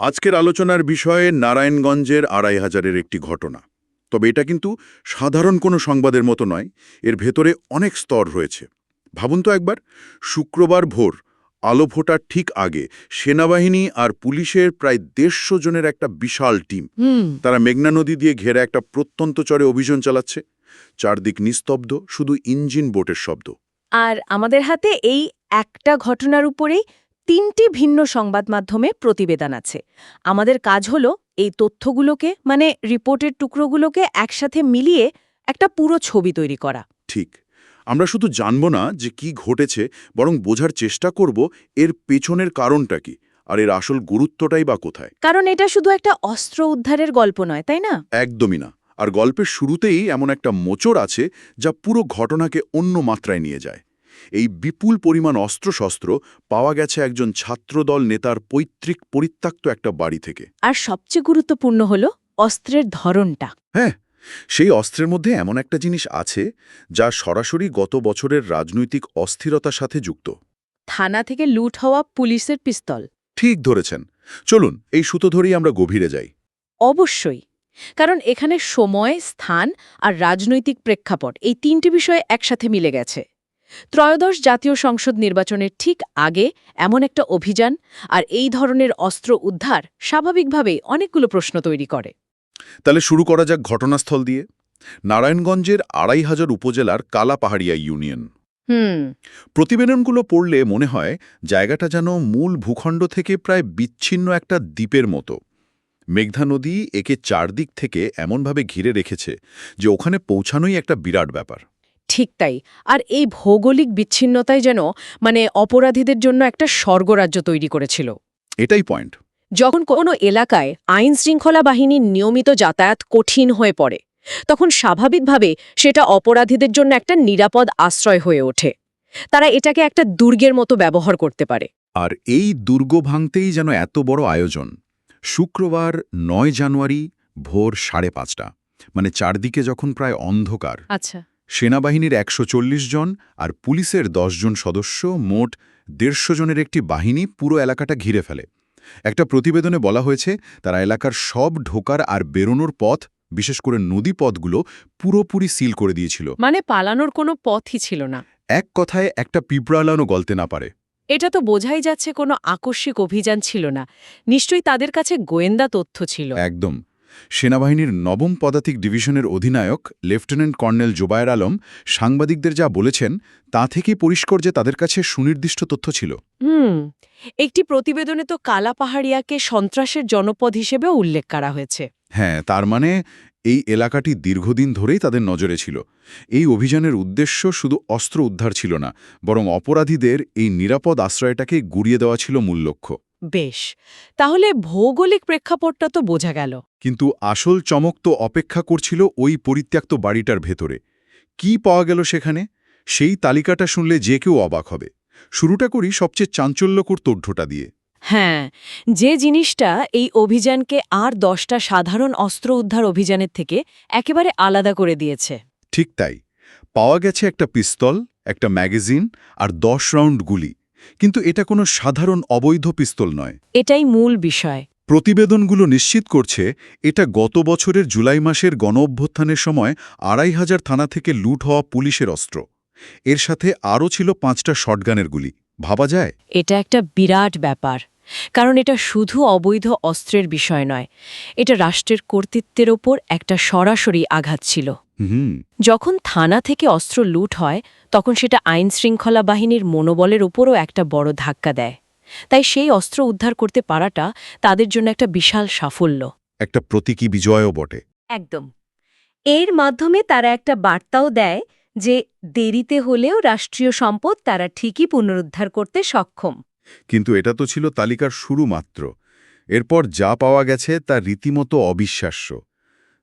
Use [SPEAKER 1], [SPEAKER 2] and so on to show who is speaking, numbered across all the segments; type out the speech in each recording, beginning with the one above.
[SPEAKER 1] আজকের আলোচনার বিষয়ে নারায়ণগঞ্জের আড়াই হাজারের একটি ঘটনা। তবে এটা কিন্তু সাধারণ কোনো সংবাদের মতো নয় এর ভেতরে অনেক স্তর রয়েছে। ভাবুন তো একবার শুক্রবার ভোর আলো ফোটার ঠিক আগে সেনাবাহিনী আর পুলিশের প্রায় দেড়শো জনের একটা বিশাল টিম। তারা মেঘনা নদী দিয়ে ঘেরা একটা প্রত্যন্ত চরে অভিযান চালাচ্ছে। চারদিক নিস্তব্ধ শুধু ইঞ্জিন বোটের শব্দ।
[SPEAKER 2] আর আমাদের হাতে এই একটা ঘটনার উপরেই তিনটি ভিন্ন সংবাদ মাধ্যমে প্রতিবেদন আছে। আমাদের কাজ হল এই তথ্যগুলোকে মানে রিপোর্টের টুকরোগুলোকে একসাথে মিলিয়ে একটা পুরো ছবি তৈরি করা।
[SPEAKER 1] ঠিক। আমরা শুধু জানব না যে কি ঘটেছে বরং বোঝার চেষ্টা করব এর পেছনের কারণটা কি আর এর আসল গুরুত্বটাই বা কোথায়।
[SPEAKER 2] কারণ এটা শুধু একটা অস্ত্র উদ্ধারের গল্প নয় তাই না?
[SPEAKER 1] একদমই না। আর গল্পের শুরুতেই এমন একটা মোচড় আছে যা পুরো ঘটনাকে অন্য মাত্রায় নিয়ে যায়। এই বিপুল পরিমাণ অস্ত্রশস্ত্র পাওয়া গেছে একজন ছাত্রদল নেতার পৈতৃক পরিত্যক্ত একটা বাড়ি থেকে।
[SPEAKER 2] আর সবচেয়ে গুরুত্বপূর্ণ হলো অস্ত্রের ধরনটা।
[SPEAKER 1] হ্যাঁ সেই অস্ত্রের মধ্যে এমন একটা জিনিস আছে যা সরাসরি গত বছরের রাজনৈতিক অস্থিরতার সাথে যুক্ত।
[SPEAKER 2] থানা থেকে লুট হওয়া পুলিশের পিস্তল।
[SPEAKER 1] ঠিক ধরেছেন। চলুন এই সুতো ধরেই আমরা গভীরে যাই।
[SPEAKER 2] অবশ্যই কারণ এখানে সময় স্থান আর রাজনৈতিক প্রেক্ষাপট এই তিনটি বিষয় একসাথে মিলে গেছে। ত্রয়োদশ জাতীয় সংসদ নির্বাচনের ঠিক আগে এমন একটা অভিযান আর এই ধরনের অস্ত্র উদ্ধার স্বাভাবিকভাবেই অনেকগুলো প্রশ্ন তৈরি করে।
[SPEAKER 1] তাহলে শুরু করা যাক ঘটনাস্থল দিয়ে। নারায়ণগঞ্জের আড়াই হাজার উপজেলার কালাপাহাড়িয়া ইউনিয়ন।
[SPEAKER 2] হুম।
[SPEAKER 1] প্রতিবেদনগুলো পড়লে মনে হয় জায়গাটা যেন মূল ভূখণ্ড থেকে প্রায় বিচ্ছিন্ন একটা দ্বীপের মতো। মেঘধা নদী একে চারদিক থেকে এমনভাবে ঘিরে রেখেছে যে ওখানে পৌঁছানোই একটা বিরাট ব্যাপার।
[SPEAKER 2] ঠিক তাই। আর এই ভৌগোলিক বিচ্ছিন্নতাই যেন মানে অপরাধীদের জন্য একটা স্বর্গরাজ্য তৈরি করেছিল।
[SPEAKER 1] এটাই পয়েন্ট
[SPEAKER 2] যখন কোনো এলাকায় আইন শৃঙ্খলা বাহিনীর নিয়মিত যাতায়াত কঠিন হয়ে পড়ে তখন স্বাভাবিকভাবে সেটা অপরাধীদের জন্য একটা নিরাপদ আশ্রয় হয়ে ওঠে। তারা এটাকে একটা দুর্গের মতো ব্যবহার করতে পারে।
[SPEAKER 1] আর এই দুর্গ ভাঙতেই যেন এত বড় আয়োজন। শুক্রবার নয় জানুয়ারি ভোর সাড়ে পাঁচটা মানে চারদিকে যখন প্রায় অন্ধকার
[SPEAKER 2] আচ্ছা।
[SPEAKER 1] সেনাবাহিনীর একশো চল্লিশ জন আর পুলিশের জন সদস্য মোট দেড়শো জনের একটি বাহিনী পুরো এলাকাটা ঘিরে ফেলে। একটা প্রতিবেদনে বলা হয়েছে তারা এলাকার সব ঢোকার আর বেরোনোর পথ বিশেষ করে নদী পথগুলো পুরোপুরি সিল করে দিয়েছিল।
[SPEAKER 2] মানে পালানোর কোনো পথই ছিল না।
[SPEAKER 1] এক কথায় একটা পিঁপড়ালানো গলতে না পারে।
[SPEAKER 2] এটা তো বোঝাই যাচ্ছে কোনো আকস্মিক অভিযান ছিল না। নিশ্চয়ই তাদের কাছে গোয়েন্দা তথ্য ছিল।
[SPEAKER 1] একদম। সেনাবাহিনীর নবম পদাতিক ডিভিশনের অধিনায়ক লেফটেন্যান্ট কর্নেল জোবায়ের আলম সাংবাদিকদের যা বলেছেন তা থেকেই পরিষ্কার যে তাদের কাছে সুনির্দিষ্ট তথ্য ছিল।
[SPEAKER 2] হুম একটি প্রতিবেদনে তো কালা পাহাড়িয়াকে সন্ত্রাসের জনপদ হিসেবেও উল্লেখ করা হয়েছে।
[SPEAKER 1] হ্যাঁ তার মানে এই এলাকাটি দীর্ঘদিন ধরেই তাদের নজরে ছিল। এই অভিযানের উদ্দেশ্য শুধু অস্ত্র উদ্ধার ছিল না বরং অপরাধীদের এই নিরাপদ আশ্রয়টাকে গুড়িয়ে দেওয়া ছিল মূল লক্ষ্য।
[SPEAKER 2] বেশ তাহলে ভৌগোলিক প্রেক্ষাপটটা তো বোঝা গেল।
[SPEAKER 1] কিন্তু আসল চমক তো অপেক্ষা করছিল ওই পরিত্যক্ত বাড়িটার ভেতরে। কি পাওয়া গেল সেখানে? সেই তালিকাটা শুনলে যে কেউ অবাক হবে। শুরুটা করি সবচেয়ে চাঞ্চল্যকর তথ্যটা দিয়ে।
[SPEAKER 2] হ্যাঁ যে জিনিসটা এই অভিযানকে আর দশটা সাধারণ অস্ত্র উদ্ধার অভিযানের থেকে একেবারে আলাদা করে দিয়েছে।
[SPEAKER 1] ঠিক তাই। পাওয়া গেছে একটা পিস্তল একটা ম্যাগাজিন আর দশ রাউন্ড গুলি। কিন্তু এটা কোনো সাধারণ অবৈধ পিস্তল নয়।
[SPEAKER 2] এটাই মূল বিষয়।
[SPEAKER 1] প্রতিবেদনগুলো নিশ্চিত করছে এটা গত বছরের জুলাই মাসের গণঅভ্যুত্থানের সময় আড়াই হাজার থানা থেকে লুট হওয়া পুলিশের অস্ত্র। এর সাথে আরও ছিল পাঁচটা শটগানের গুলি। ভাবা যায়?
[SPEAKER 2] এটা একটা বিরাট ব্যাপার। কারণ এটা শুধু অবৈধ অস্ত্রের বিষয় নয় এটা রাষ্ট্রের কর্তৃত্বের ওপর একটা সরাসরি আঘাত ছিল। যখন থানা থেকে অস্ত্র লুট হয় তখন সেটা আইন শৃঙ্খলা বাহিনীর মনোবলের ওপরও একটা বড় ধাক্কা দেয়। তাই সেই অস্ত্র উদ্ধার করতে পারাটা তাদের জন্য একটা বিশাল সাফল্য।
[SPEAKER 1] একটা প্রতীকী বিজয়ও বটে।
[SPEAKER 2] একদম। এর মাধ্যমে তারা একটা বার্তাও দেয় যে দেরিতে হলেও রাষ্ট্রীয় সম্পদ তারা ঠিকই পুনরুদ্ধার করতে সক্ষম।
[SPEAKER 1] কিন্তু এটা তো ছিল তালিকার শুরু মাত্র। এরপর যা পাওয়া গেছে তা রীতিমতো অবিশ্বাস্য।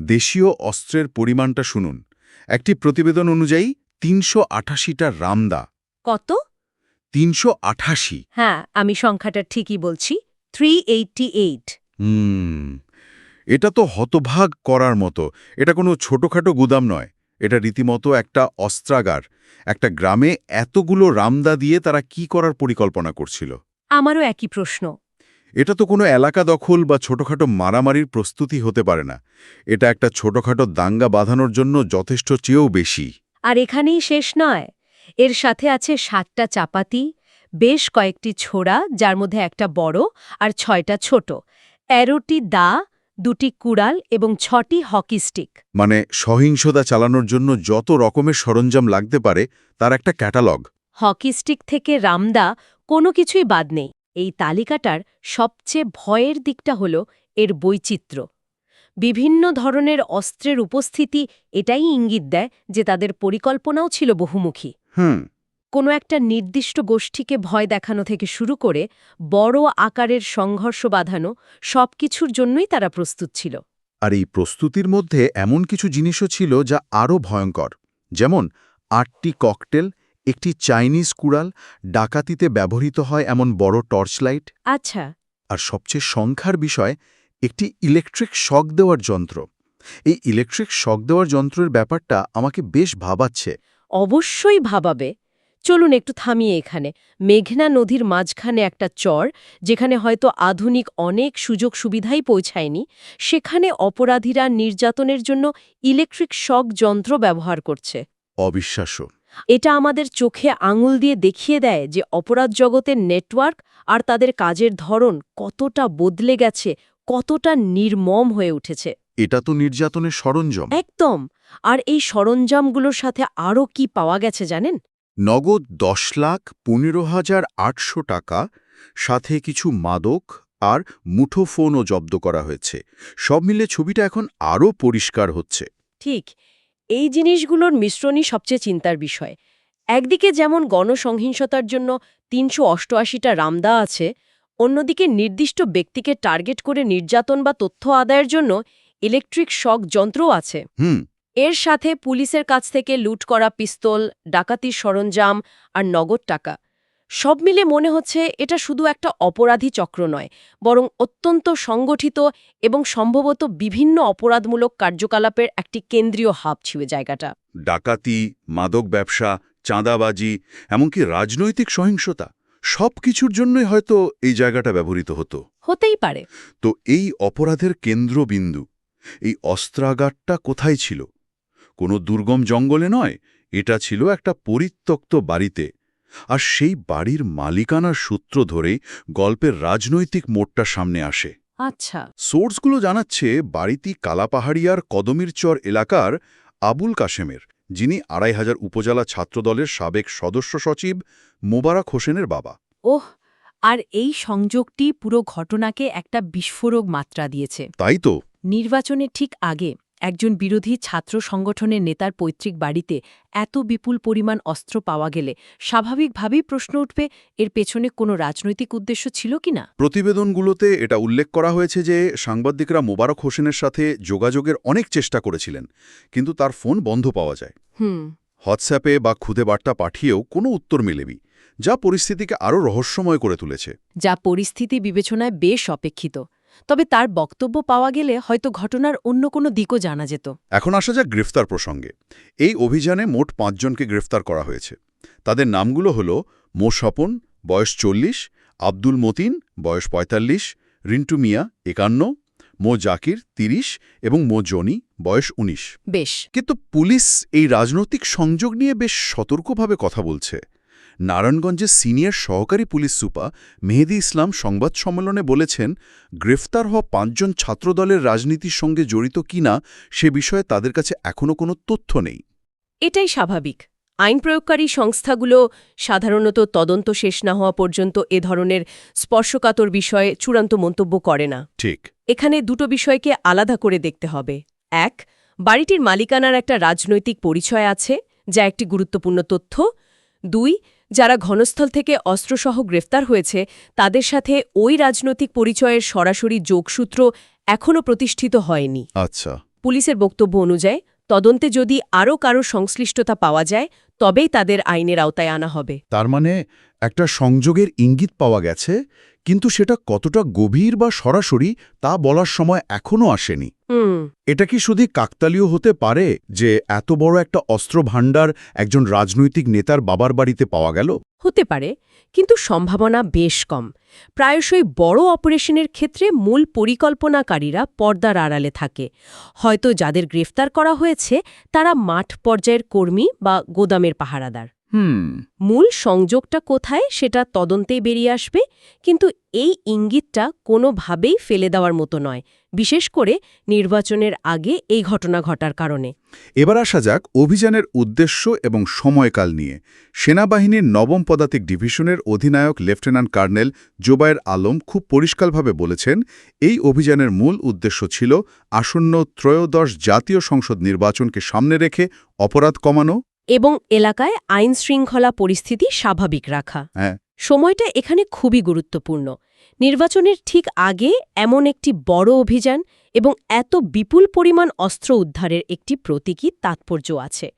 [SPEAKER 1] দেশীয় অস্ত্রের পরিমাণটা শুনুন। একটি প্রতিবেদন অনুযায়ী তিনশো আঠাশিটা রামদা।
[SPEAKER 2] কত?
[SPEAKER 1] তিনশো আঠাশি।
[SPEAKER 2] হ্যাঁ আমি সংখ্যাটা ঠিকই বলছি। Three eighty eight
[SPEAKER 1] hmm. এটা তো হতভাগ করার মতো। এটা কোনো ছোটখাটো গুদাম নয়। এটা রীতিমতো একটা অস্ত্রাগার। একটা গ্রামে এতগুলো রামদা দিয়ে তারা কি করার পরিকল্পনা করছিল?
[SPEAKER 2] আমারও একই প্রশ্ন।
[SPEAKER 1] এটা তো কোনো এলাকা দখল বা ছোটখাটো মারামারির প্রস্তুতি হতে পারে না। এটা একটা ছোটখাটো দাঙ্গা বাঁধানোর জন্য যথেষ্ট চেয়েও বেশি।
[SPEAKER 2] আর এখানেই শেষ নয়। এর সাথে আছে সাতটা চাপাতি বেশ কয়েকটি ছোড়া যার মধ্যে একটা বড় আর ছয়টা ছোট। তেরোটি দা দুটি কুড়াল এবং ছটি হকি স্টিক।
[SPEAKER 1] মানে সহিংসতা চালানোর জন্য যত রকমের সরঞ্জাম লাগতে পারে তার একটা ক্যাটালগ।
[SPEAKER 2] হকি স্টিক থেকে রামদা কোনো কিছুই বাদ নেই। এই তালিকাটার সবচেয়ে ভয়ের দিকটা হল এর বৈচিত্র্য। বিভিন্ন ধরনের অস্ত্রের উপস্থিতি এটাই ইঙ্গিত দেয় যে তাদের পরিকল্পনাও ছিল বহুমুখী।
[SPEAKER 1] হুম।
[SPEAKER 2] কোনো একটা নির্দিষ্ট গোষ্ঠীকে ভয় দেখানো থেকে শুরু করে বড় আকারের সংঘর্ষ বাঁধানো সবকিছুর জন্যই তারা প্রস্তুত ছিল।
[SPEAKER 1] আর এই প্রস্তুতির মধ্যে এমন কিছু জিনিসও ছিল যা আরও ভয়ঙ্কর। যেমন আটটি ককটেল একটি চাইনিজ কুড়াল ডাকাতিতে ব্যবহৃত হয় এমন বড় টর্চ লাইট
[SPEAKER 2] আচ্ছা।
[SPEAKER 1] আর সবচেয়ে সংখ্যার বিষয় একটি ইলেকট্রিক শক দেওয়ার যন্ত্র। এই ইলেকট্রিক শক দেওয়ার যন্ত্রের ব্যাপারটা আমাকে বেশ ভাবাচ্ছে।
[SPEAKER 2] অবশ্যই ভাবাবে। চলুন একটু থামিয়ে এখানে। মেঘনা নদীর মাঝখানে একটা চর যেখানে হয়তো আধুনিক অনেক সুযোগ সুবিধাই পৌঁছায়নি। সেখানে অপরাধীরা নির্যাতনের জন্য ইলেকট্রিক শক যন্ত্র ব্যবহার করছে।
[SPEAKER 1] অবিশ্বাস্য।
[SPEAKER 2] এটা আমাদের চোখে আঙুল দিয়ে দেখিয়ে দেয় যে অপরাধ জগতের নেটওয়ার্ক আর তাদের কাজের ধরন কতটা বদলে গেছে কতটা নির্মম হয়ে উঠেছে।
[SPEAKER 1] এটা তো নির্যাতনের সরঞ্জাম।
[SPEAKER 2] একদম। আর এই সরঞ্জামগুলোর সাথে আরও কি পাওয়া গেছে জানেন?
[SPEAKER 1] নগদ দশ লাখ পনেরো হাজার আটশো টাকা সাথে কিছু মাদক আর মুঠোফোনও জব্দ করা হয়েছে। সব মিলে ছবিটা এখন আরও পরিষ্কার হচ্ছে।
[SPEAKER 2] ঠিক এই জিনিসগুলোর মিশ্রণই সবচেয়ে চিন্তার বিষয়। একদিকে যেমন গণসংহিংসতার জন্য তিনশো অষ্টআশিটা রামদা আছে অন্যদিকে নির্দিষ্ট ব্যক্তিকে টার্গেট করে নির্যাতন বা তথ্য আদায়ের জন্য ইলেকট্রিক শক যন্ত্রও আছে।
[SPEAKER 1] হুম
[SPEAKER 2] এর সাথে পুলিশের কাছ থেকে লুট করা পিস্তল ডাকাতির সরঞ্জাম আর নগদ টাকা। সব মিলে মনে হচ্ছে এটা শুধু একটা অপরাধী চক্র নয় বরং অত্যন্ত সংগঠিত এবং সম্ভবত বিভিন্ন অপরাধমূলক কার্যকলাপের একটি কেন্দ্রীয় হাব ছিল জায়গাটা।
[SPEAKER 1] ডাকাতি মাদক ব্যবসা চাঁদাবাজি এমনকি রাজনৈতিক সহিংসতা সব কিছুর জন্যই হয়তো এই জায়গাটা ব্যবহৃত হতো।
[SPEAKER 2] হতেই পারে।
[SPEAKER 1] তো এই অপরাধের কেন্দ্রবিন্দু এই অস্ত্রাগারটা কোথায় ছিল? কোনো দুর্গম জঙ্গলে নয় এটা ছিল একটা পরিত্যক্ত বাড়িতে। আর সেই বাড়ির মালিকানার সূত্র ধরেই গল্পের রাজনৈতিক মোড়টা সামনে আসে।
[SPEAKER 2] আচ্ছা।
[SPEAKER 1] সোর্সগুলো জানাচ্ছে বাড়িটি কালাপাহাড়িয়ার কদমির চর এলাকার আবুল কাশেমের যিনি আড়াই হাজার উপজেলা ছাত্রদলের সাবেক সদস্য সচিব মোবারক হোসেনের বাবা।
[SPEAKER 2] ওহ আর এই সংযোগটি পুরো ঘটনাকে একটা বিস্ফোরক মাত্রা দিয়েছে।
[SPEAKER 1] তাই তো।
[SPEAKER 2] নির্বাচনের ঠিক আগে একজন বিরোধী ছাত্র সংগঠনের নেতার পৈতৃক বাড়িতে এত বিপুল পরিমাণ অস্ত্র পাওয়া গেলে স্বাভাবিকভাবেই প্রশ্ন উঠবে এর পেছনে কোনো রাজনৈতিক উদ্দেশ্য ছিল কিনা
[SPEAKER 1] প্রতিবেদনগুলোতে এটা উল্লেখ করা হয়েছে যে সাংবাদিকরা মোবারক হোসেনের সাথে যোগাযোগের অনেক চেষ্টা করেছিলেন কিন্তু তার ফোন বন্ধ পাওয়া যায়।
[SPEAKER 2] হুম।
[SPEAKER 1] হোয়াটসঅ্যাপে বা খুদে বার্তা পাঠিয়েও কোনো উত্তর মেলেবি যা পরিস্থিতিকে আরও রহস্যময় করে তুলেছে।
[SPEAKER 2] যা পরিস্থিতি বিবেচনায় বেশ অপেক্ষিত। তবে তার বক্তব্য পাওয়া গেলে হয়তো ঘটনার অন্য কোনো দিকও জানা যেত।
[SPEAKER 1] এখন আসা যাক গ্রেফতার প্রসঙ্গে। এই অভিযানে মোট পাঁচজনকে গ্রেফতার করা হয়েছে। তাদের নামগুলো হল মো স্বপন বয়স চল্লিশ আব্দুল মতিন বয়স পঁয়তাল্লিশ রিন্টু মিয়া একান্ন মো জাকির তিরিশ এবং মো জনি বয়স ১৯
[SPEAKER 2] বেশ।
[SPEAKER 1] কিন্তু পুলিশ এই রাজনৈতিক সংযোগ নিয়ে বেশ সতর্কভাবে কথা বলছে। নারায়ণগঞ্জের সিনিয়র সহকারী পুলিশ সুপা মেহেদি ইসলাম সংবাদ সম্মেলনে বলেছেন গ্রেফতার হওয়া পাঁচজন ছাত্রদলের রাজনীতির সঙ্গে জড়িত কিনা সে বিষয়ে তাদের কাছে এখনও কোনো তথ্য নেই।
[SPEAKER 2] এটাই স্বাভাবিক। আইন প্রয়োগকারী সংস্থাগুলো সাধারণত তদন্ত শেষ না হওয়া পর্যন্ত এ ধরনের স্পর্শকাতর বিষয়ে চূড়ান্ত মন্তব্য করে না।
[SPEAKER 1] ঠিক।
[SPEAKER 2] এখানে দুটো বিষয়কে আলাদা করে দেখতে হবে। এক বাড়িটির মালিকানার একটা রাজনৈতিক পরিচয় আছে যা একটি গুরুত্বপূর্ণ তথ্য। দুই যারা ঘনস্থল থেকে অস্ত্রসহ গ্রেফতার হয়েছে তাদের সাথে ওই রাজনৈতিক পরিচয়ের সরাসরি যোগসূত্র এখনও প্রতিষ্ঠিত হয়নি।
[SPEAKER 1] আচ্ছা।
[SPEAKER 2] পুলিশের বক্তব্য অনুযায়ী তদন্তে যদি আরও কারও সংশ্লিষ্টতা পাওয়া যায় তবেই তাদের আইনের আওতায় আনা হবে।
[SPEAKER 1] তার মানে একটা সংযোগের ইঙ্গিত পাওয়া গেছে কিন্তু সেটা কতটা গভীর বা সরাসরি তা বলার সময় এখনও আসেনি। এটা কি শুধু কাকতালীয় হতে পারে যে এত বড় একটা অস্ত্র ভাণ্ডার একজন রাজনৈতিক নেতার বাবার বাড়িতে পাওয়া গেল?
[SPEAKER 2] হতে পারে কিন্তু সম্ভাবনা বেশ কম। প্রায়শই বড় অপারেশনের ক্ষেত্রে মূল পরিকল্পনাকারীরা পর্দার আড়ালে থাকে। হয়তো যাদের গ্রেফতার করা হয়েছে তারা মাঠ পর্যায়ের কর্মী বা গোদামের পাহারাদার।
[SPEAKER 1] হুম।
[SPEAKER 2] মূল সংযোগটা কোথায় সেটা তদন্তেই বেরিয়ে আসবে কিন্তু এই ইঙ্গিতটা কোনোভাবেই ফেলে দেওয়ার মতো নয় বিশেষ করে নির্বাচনের আগে এই ঘটনা ঘটার কারণে।
[SPEAKER 1] এবার আসা যাক অভিযানের উদ্দেশ্য এবং সময়কাল নিয়ে। সেনাবাহিনীর নবম পদাতিক ডিভিশনের অধিনায়ক লেফটেন্যান্ট কর্নেল জোবায়ের আলম খুব পরিষ্কারভাবে বলেছেন এই অভিযানের মূল উদ্দেশ্য ছিল আসন্ন ত্রয়োদশ জাতীয় সংসদ নির্বাচনকে সামনে রেখে অপরাধ কমানো।
[SPEAKER 2] এবং এলাকায় আইন শৃঙ্খলা পরিস্থিতি স্বাভাবিক রাখা।
[SPEAKER 1] হ্যাঁ।
[SPEAKER 2] সময়টা এখানে খুবই গুরুত্বপূর্ণ। নির্বাচনের ঠিক আগে এমন একটি বড় অভিযান এবং এত বিপুল পরিমাণ অস্ত্র উদ্ধারের একটি প্রতীকী তাৎপর্য আছে।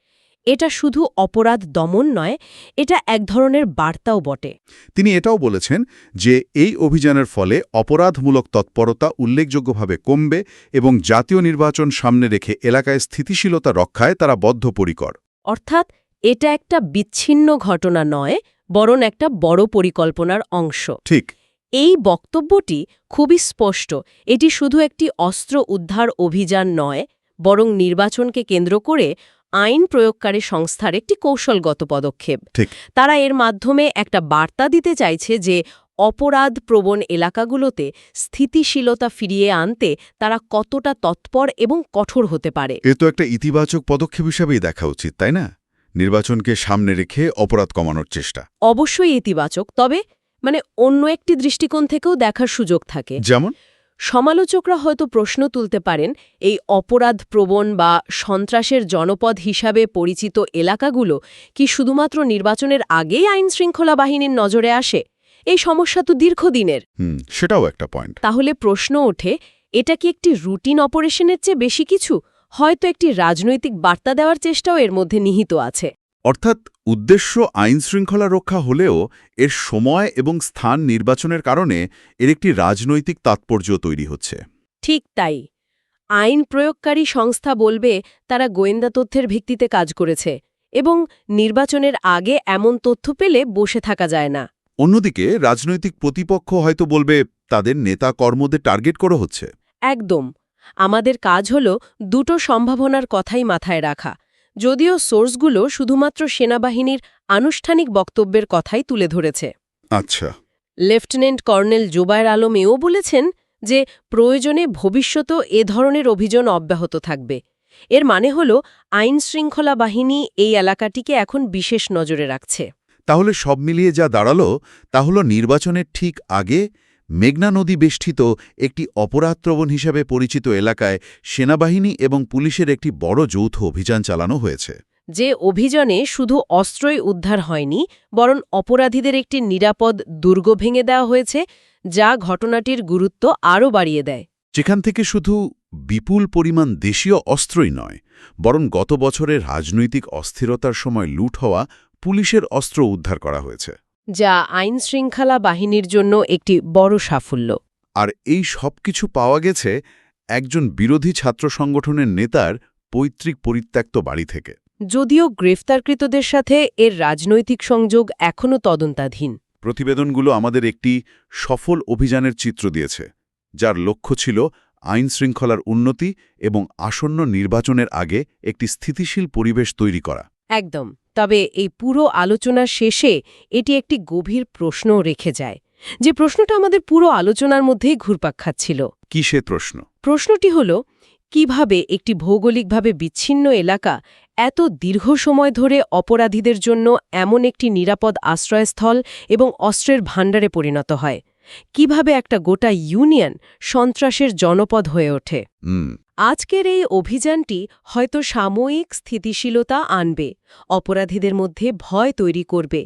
[SPEAKER 2] এটা শুধু অপরাধ দমন নয় এটা এক ধরনের বার্তাও বটে।
[SPEAKER 1] তিনি এটাও বলেছেন যে এই অভিযানের ফলে অপরাধমূলক তৎপরতা উল্লেখযোগ্যভাবে কমবে এবং জাতীয় নির্বাচন সামনে রেখে এলাকায় স্থিতিশীলতা রক্ষায় তারা বদ্ধপরিকর।
[SPEAKER 2] অর্থাৎ এটা একটা বিচ্ছিন্ন ঘটনা নয় বরং একটা বড় পরিকল্পনার অংশ।
[SPEAKER 1] ঠিক।
[SPEAKER 2] এই বক্তব্যটি খুবই স্পষ্ট। এটি শুধু একটি অস্ত্র উদ্ধার অভিযান নয় বরং নির্বাচনকে কেন্দ্র করে আইন প্রয়োগকারী সংস্থার একটি কৌশলগত পদক্ষেপ। তারা এর মাধ্যমে একটা বার্তা দিতে চাইছে যে অপরাধ প্রবণ এলাকাগুলোতে স্থিতিশীলতা ফিরিয়ে আনতে তারা কতটা তৎপর এবং কঠোর হতে পারে?
[SPEAKER 1] এ তো একটা ইতিবাচক পদক্ষেপ হিসাবেই দেখা উচিত তাই না? নির্বাচনকে সামনে রেখে অপরাধ কমানোর চেষ্টা।
[SPEAKER 2] অবশ্যই ইতিবাচক তবে মানে অন্য একটি দৃষ্টিকোণ থেকেও দেখার সুযোগ থাকে।
[SPEAKER 1] যেমন?
[SPEAKER 2] সমালোচকরা হয়তো প্রশ্ন তুলতে পারেন এই অপরাধ প্রবণ বা সন্ত্রাসের জনপদ হিসাবে পরিচিত এলাকাগুলো কি শুধুমাত্র নির্বাচনের আগেই আইন শৃঙ্খলা বাহিনীর নজরে আসে? এই সমস্যা তো দীর্ঘদিনের।
[SPEAKER 1] সেটাও একটা পয়েন্ট
[SPEAKER 2] তাহলে প্রশ্ন ওঠে এটা কি একটি রুটিন অপারেশনের চেয়ে বেশি কিছু? হয়তো একটি রাজনৈতিক বার্তা দেওয়ার চেষ্টাও এর মধ্যে নিহিত আছে।
[SPEAKER 1] অর্থাৎ উদ্দেশ্য আইন শৃঙ্খলা রক্ষা হলেও এর সময় এবং স্থান নির্বাচনের কারণে এর একটি রাজনৈতিক তাৎপর্য তৈরি হচ্ছে।
[SPEAKER 2] ঠিক তাই। আইন প্রয়োগকারী সংস্থা বলবে তারা গোয়েন্দা তথ্যের ভিত্তিতে কাজ করেছে এবং নির্বাচনের আগে এমন তথ্য পেলে বসে থাকা যায় না।
[SPEAKER 1] অন্যদিকে রাজনৈতিক প্রতিপক্ষ হয়তো বলবে তাদের নেতা কর্মদের টার্গেট করা হচ্ছে।
[SPEAKER 2] একদম। আমাদের কাজ হল দুটো সম্ভাবনার কথাই মাথায় রাখা। যদিও সোর্সগুলো শুধুমাত্র সেনাবাহিনীর আনুষ্ঠানিক বক্তব্যের কথাই তুলে ধরেছে।
[SPEAKER 1] আচ্ছা।
[SPEAKER 2] লেফটেন্যান্ট কর্নেল জোবায়ের আলম এও বলেছেন যে প্রয়োজনে ভবিষ্যতেও এ ধরনের অভিযান অব্যাহত থাকবে। এর মানে হল আইন শৃঙ্খলা বাহিনী এই এলাকাটিকে এখন বিশেষ নজরে রাখছে।
[SPEAKER 1] তাহলে সব মিলিয়ে যা দাঁড়াল তা হল নির্বাচনের ঠিক আগে মেঘনা নদী বেষ্টিত একটি অপরাধপ্রবণ হিসাবে পরিচিত এলাকায় সেনাবাহিনী এবং পুলিশের একটি বড় যৌথ অভিযান চালানো হয়েছে।
[SPEAKER 2] যে অভিযানে শুধু অস্ত্রই উদ্ধার হয়নি বরং অপরাধীদের একটি নিরাপদ দুর্গ ভেঙে দেওয়া হয়েছে যা ঘটনাটির গুরুত্ব আরও বাড়িয়ে দেয়।
[SPEAKER 1] যেখান থেকে শুধু বিপুল পরিমাণ দেশীয় অস্ত্রই নয় বরং গত বছরের রাজনৈতিক অস্থিরতার সময় লুট হওয়া পুলিশের অস্ত্র উদ্ধার করা হয়েছে।
[SPEAKER 2] যা আইন শৃঙ্খলা বাহিনীর জন্য একটি বড় সাফল্য।
[SPEAKER 1] আর এই সব কিছু পাওয়া গেছে একজন বিরোধী ছাত্র সংগঠনের নেতার পৈতৃক পরিত্যক্ত বাড়ি থেকে।
[SPEAKER 2] যদিও গ্রেফতারকৃতদের সাথে এর রাজনৈতিক সংযোগ এখনও তদন্তাধীন।
[SPEAKER 1] প্রতিবেদনগুলো আমাদের একটি সফল অভিযানের চিত্র দিয়েছে যার লক্ষ্য ছিল আইন শৃঙ্খলার উন্নতি এবং আসন্ন নির্বাচনের আগে একটি স্থিতিশীল পরিবেশ তৈরি করা।
[SPEAKER 2] একদম তবে এই পুরো আলোচনার শেষে এটি একটি গভীর প্রশ্নও রেখে যায় যে প্রশ্নটা আমাদের পুরো আলোচনার মধ্যেই ঘুরপাক খাচ্ছিল।
[SPEAKER 1] কি সে প্রশ্ন?
[SPEAKER 2] প্রশ্নটি হল কীভাবে একটি ভৌগোলিকভাবে বিচ্ছিন্ন এলাকা এত দীর্ঘ সময় ধরে অপরাধীদের জন্য এমন একটি নিরাপদ আশ্রয়স্থল এবং অস্ত্রের ভাণ্ডারে পরিণত হয়? কীভাবে একটা গোটা ইউনিয়ন সন্ত্রাসের জনপদ হয়ে ওঠে। আজকের এই অভিযানটি হয়তো সাময়িক স্থিতিশীলতা আনবে অপরাধীদের মধ্যে ভয় তৈরি করবে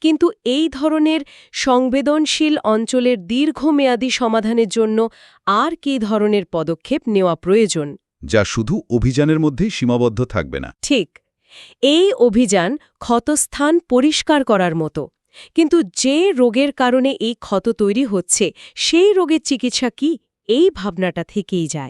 [SPEAKER 2] কিন্তু এই ধরনের সংবেদনশীল অঞ্চলের দীর্ঘমেয়াদী সমাধানের জন্য আর কী ধরনের পদক্ষেপ নেওয়া প্রয়োজন?
[SPEAKER 1] যা শুধু অভিযানের মধ্যেই সীমাবদ্ধ থাকবে না।
[SPEAKER 2] ঠিক। এই অভিযান ক্ষতস্থান পরিষ্কার করার মতো। কিন্তু যে রোগের কারণে এই ক্ষত তৈরি হচ্ছে, সেই রোগের চিকিৎসা কি? এই ভাবনাটা থেকেই যায়।